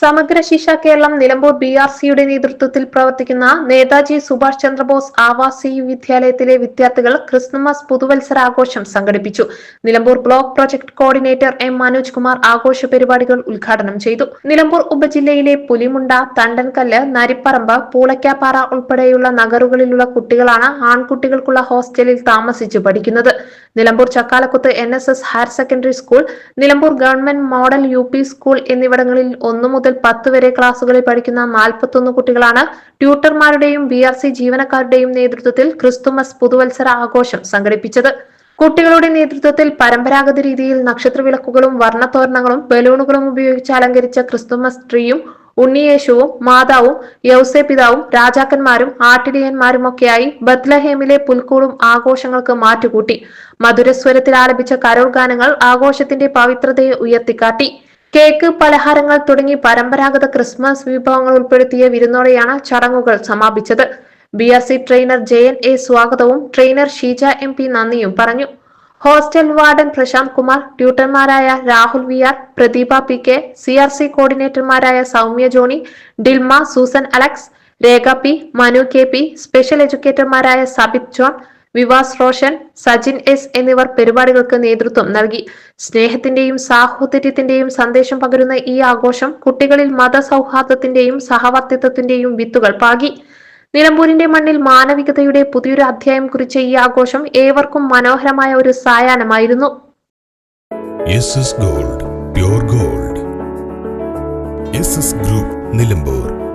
സമഗ്ര ശിക്ഷ Keralam Nilambur B R സിയുടെ നേതൃത്വത്തിൽ പ്രവർത്തിക്കുന്ന നേതാജി സുഭാഷ് ചന്ദ്രബോസ് ആവാസി വിദ്യാലയത്തിലെ വിദ്യാർത്ഥികൾ ക്രിസ്മസ് പുതുവത്സരാഘോഷം സംഘടിപ്പിച്ചു. Nilambur block project coordinator M Manoj Kumar ആഘോഷ പരിപാടികൾ ഉദ്ഘാടനം ചെയ്തു. നിലമ്പൂർ ഉപജില്ലയിലെ പുലിമുണ്ട തണ്ടൻകല്ല് നരിപ്പറമ്പ് പൂളയ്ക്കാപ്പാറ ഉൾപ്പെടെയുള്ള നഗറുകളിലുള്ള കുട്ടികളാണ് ആൺകുട്ടികൾക്കുള്ള ഹോസ്റ്റലിൽ താമസിച്ചു പഠിക്കുന്നത്. Nilambur Chakkalakkuth N S S higher secondary school Nilambur government model U P school എന്നിവിടങ്ങളിൽ ഒന്നു മുതൽ പത്ത് വരെ ക്ലാസുകളിൽ പഠിക്കുന്ന നാൽപ്പത്തൊന്ന് കുട്ടികളാണ് ട്യൂട്ടർമാരുടെയും ബി ആർ സി ജീവനക്കാരുടെയും നേതൃത്വത്തിൽ ക്രിസ്തുമസ് പുതുവത്സര ആഘോഷം സംഘടിപ്പിച്ചത്. കുട്ടികളുടെ നേതൃത്വത്തിൽ പരമ്പരാഗത രീതിയിൽ നക്ഷത്രവിളക്കുകളും വർണത്തോരണങ്ങളും ബലൂണുകളും ഉപയോഗിച്ച് അലങ്കരിച്ച ക്രിസ്തുമസ് ട്രീയും ഉണ്ണിയേശുവും മാതാവും യൗസേ പിതാവും രാജാക്കന്മാരും ആട്ടിടിയന്മാരുമൊക്കെയായി ബത്ലഹേമിലെ പുൽക്കൂടും ആഘോഷങ്ങൾക്ക് മാറ്റുകൂട്ടി. മധുരസ്വരത്തിൽ ആലപിച്ച കരോൾ ഗാനങ്ങൾ ആഘോഷത്തിന്റെ പവിത്രതയെ ഉയർത്തിക്കാട്ടി. കേക്ക് പലഹാരങ്ങൾ തുടങ്ങി പരമ്പരാഗത ക്രിസ്മസ് വിഭവങ്ങൾ ഉൾപ്പെടുത്തിയ വിരുന്നോടെയാണ് ചടങ്ങുകൾ സമാപിച്ചത്. ബി ട്രെയിനർ ജയൻ എ സ്വാഗതവും ട്രെയിനർ ഷീജ എം പി നന്ദിയും പറഞ്ഞു. Hostel warden Prashanth Kumar ട്യൂട്ടർമാരായ Rahul V R Pradeepa P K C R C കോർഡിനേറ്റർമാരായ Soumya Johny Dilma Susan Alex Rekha P Manu K P special എഡ്യൂക്കേറ്റർമാരായ Sabith John Vivas Roshan Sajin S എന്നിവർ പരിപാടികൾക്ക് നേതൃത്വം നൽകി. സ്നേഹത്തിന്റെയും സാഹോദര്യത്തിന്റെയും സന്ദേശം പകരുന്ന ഈ ആഘോഷം കുട്ടികളിൽ മതസൗഹാർദ്ദത്തിന്റെയും സഹവർത്തിത്വത്തിന്റെയും വിത്തുകൾ പാകി. നിലമ്പൂരിന്റെ മണ്ണിൽ മാനവികതയുടെ പുതിയൊരു അധ്യായം കുറിച്ച ഈ ആഘോഷം ഏവർക്കും മനോഹരമായ ഒരു സായാഹ്നമായിരുന്നു. Gold gold. ഗ്രൂപ്പ് നിലമ്പൂർ.